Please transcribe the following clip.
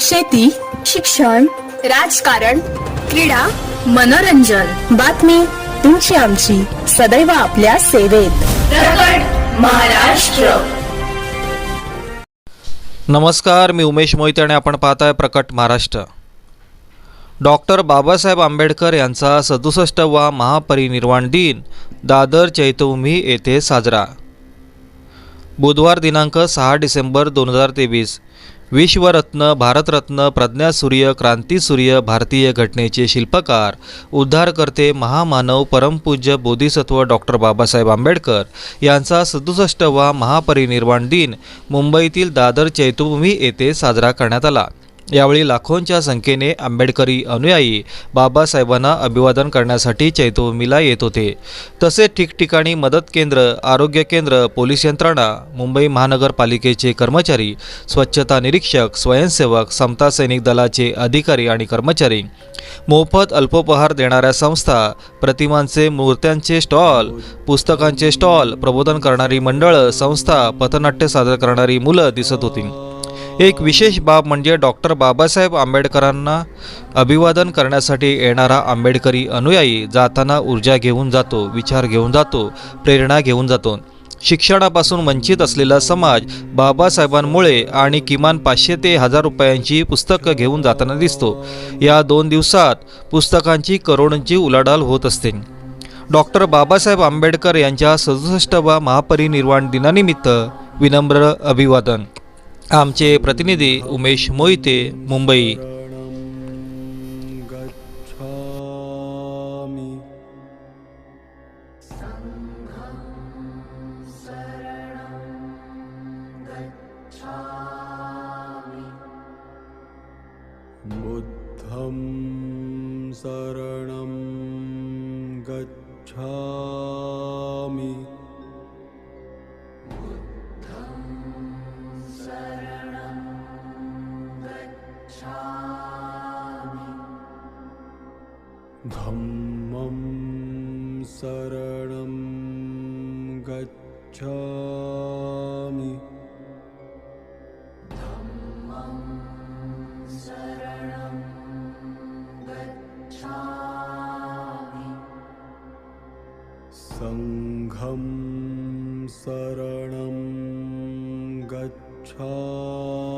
शेती शिक्षण राजकारण क्रीडा मनोरंजन. बातमी तुमची आमची. सदैव आपल्या सेवेत. प्रकट महाराष्ट्र. नमस्कार मी उमेश मोहिते आणि आपण पाहताय प्रकट महाराष्ट्र. डॉक्टर बाबासाहेब आंबेडकर यांचा सदुसष्टवा महापरिनिर्वाण दिन दादर चैत्यभूमी येथे साजरा. बुधवार दिनांक सहा डिसेंबर दोन हजार तेवीस. विश्वरत्न भारतरत्न प्रज्ञासूर्य क्रांतीसूर्य भारतीय घटनेचे शिल्पकार उद्धारकर्ते महामानव परमपूज्य बोधिसत्व डॉक्टर बाबासाहेब आंबेडकर यांचा सदुसष्टवा महापरिनिर्वाण दिन मुंबईतील दादर चैत्यभूमी येथे साजरा करण्यात आला. यावेळी लाखोंच्या संख्येने आंबेडकरी अनुयायी बाबासाहेबांना अभिवादन करण्यासाठी चैत्यभूमीला येत होते. तसेच ठिकठिकाणी मदत केंद्र आरोग्य केंद्र पोलीस यंत्रणा मुंबई महानगरपालिकेचे कर्मचारी स्वच्छता निरीक्षक स्वयंसेवक समता सैनिक दलाचे अधिकारी आणि कर्मचारी मोफत अल्पोपहार देणाऱ्या संस्था प्रतिमांचे मूर्त्यांचे स्टॉल पुस्तकांचे स्टॉल प्रबोधन करणारी मंडळं संस्था पथनाट्य सादर करणारी मुलं दिसत होती. एक विशेष बाब म्हणजे डॉक्टर बाबासाहेब आंबेडकरांना अभिवादन करण्यासाठी येणारा आंबेडकरी अनुयायी जाताना ऊर्जा घेऊन जातो विचार घेऊन जातो प्रेरणा घेऊन जातो. शिक्षणापासून वंचित असलेला समाज बाबासाहेबांमुळे आणि किमान पाचशे ते हजार रुपयांची पुस्तकं घेऊन जाताना दिसतो. या दोन दिवसात पुस्तकांची करोडोंची उलाढाल होत असते. डॉक्टर बाबासाहेब आंबेडकर यांच्या सदुसष्टवा महापरिनिर्वाण दिनानिमित्त विनम्र अभिवादन. आमचे प्रतिनिधी उमेश मोहिते मुंबई. बुद्धं शरणं गच्छामि. धम्मं शरणं गच्छामि। सङ्घं शरणं गच्छामि